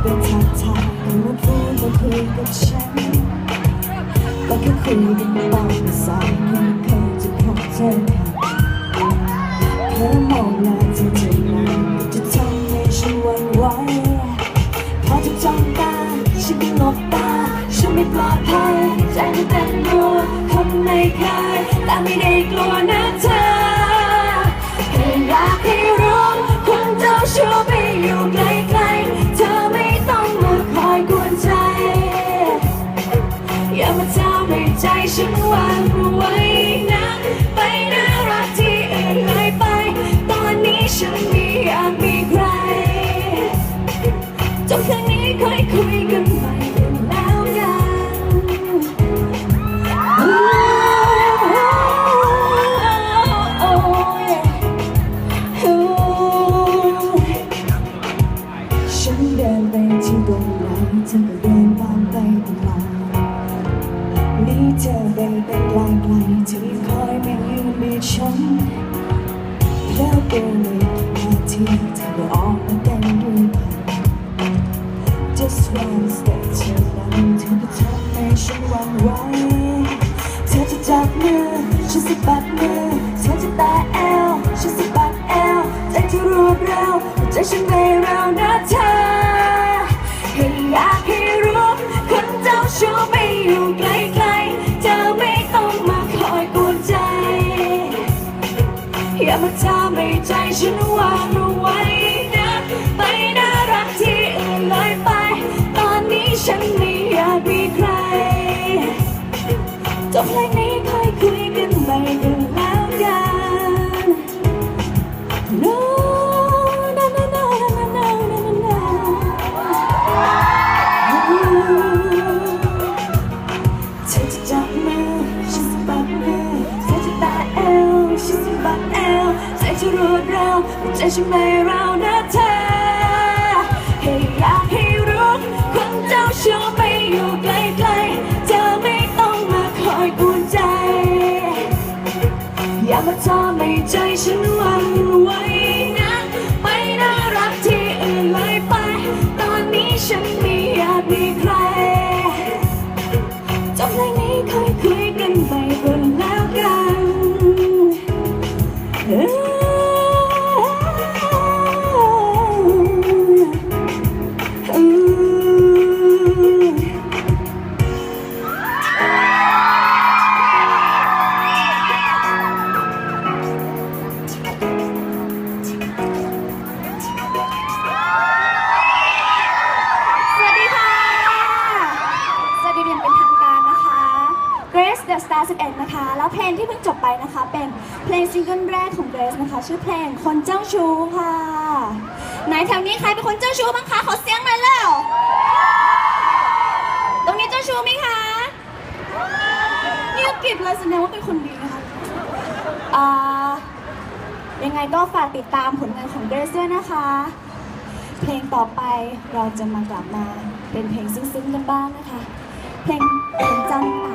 ไปทักทายแต่มาพูดมาคุยกับฉันก็แค่คุยกันตามภาษาคนเคยจะพบเจอกันเธอมองหน้าเธอจะนานจะทำให้ฉันหวั่นไหวพอจะจ้องตาฉันก็งบตาฉันไม่ปลอดภัยใจมันเต้นรัวคนไม่เคยแต่ไม่ได้กลัวนะเธอ wishing while เธอไปแต่ไกลๆที่คอยไม่ยืนมีฉันแล้วตัวในนาทีเธอออกมาเต้นด้วยกัน Just one step เท่านั้นเธอก็ทำให้ฉันหวั่นไหวเธอจะจับมือฉันสะบัดมือเธอจะแตะแอลฉันสะบัดแอลใจเธอรวดเร็วใจฉันไม่เร็วนะเธอ มาทำให้ใจฉันวางเอาไว้นะไปน่ารักที่อื่นเลยไป ตอนนี้ฉันไม่อยากมีใครจบเพลงนี้ค่อยคุยกันใหม่ จะรวดเร็วใจฉันไม่เร็วนะเธอให้อยากให้รู้คนเจ้าชู้ไปอยู่ไกลๆเธอไม่ต้องมาคอยกวนใจ อย่ามาทำให้ใจฉันหวั่นไหวนะไปน่ารักที่อื่นเลยไป ตอนนี้ฉันไม่อยากมีใคร The Star 11 นะคะ แล้วเพลงที่เพิ่งจบไปนะคะ เป็นเพลงซิงเกิลแรกของ Grace นะคะ ชื่อเพลงคนเจ้าชู้ค่ะ ไหนแถวนี้ใครเป็นคนเจ้าชู้บ้างคะ ขอเสียงหน่อยเร็วตรงนี้เจ้าชู้ไหมคะเงียบกริบเลยแสดงว่าเป็นคนดีนะคะอ่ายังไงก็ฝากติดตามผลงานของ Grace ด้วยนะคะ เพลงต่อไปเราจะมากลับมาเป็นเพลงซึ้งๆกันบ้างนะคะ เพลงเพลงจันตา